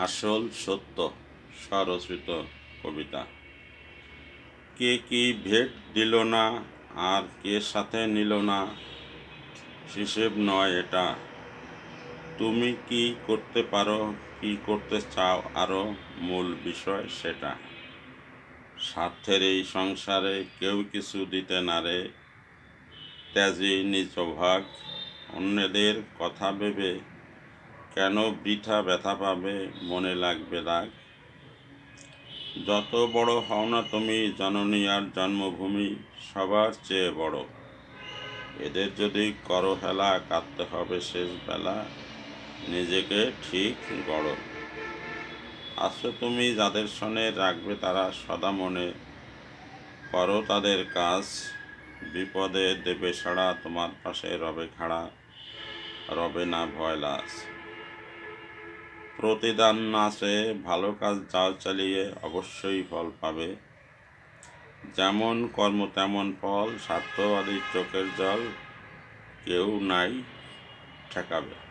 আসল সত্য, স্বরচিত কবিতা। কে কি ভেট দিল না, আর কে সাথে নিল না? হিসেব নয় এটা। তুমি কি করতে পারো, কি করতে চাও আরও মূল বিষয় সেটা। স্বার্থের এই সংসারে কেউ কিছু দিতে না রে। ত্যাজি নিজ ভাগ অন্যদের কথা ভেবে কেন বৃথা ব্যথা পাবে, মনে লাগবে রাগ? যত বড় হও না তুমি, জননী আর জন্মভূমি সবার চেয়ে বড়। এদের যদি করো হেলা কাঁদতে হবে শেষ বেলা নিজেকে ঠিক গড়ো। আছো তুমি যাদের সনে রাখবে তারা সদা মনে। করো তাদের কাজ, বিপদে দেবে সাড়া, তোমার পাশে রবে খাড়া, রবে না ভয় লাজ। প্রতিদান আছে ভালো কাজ যা চালিয়ে অবশ্যই ফল পাবে। যেমন কর্ম তেমন ফল স্বার্থবাদীর চোখের জল কেউ নাই ঠেকাবে।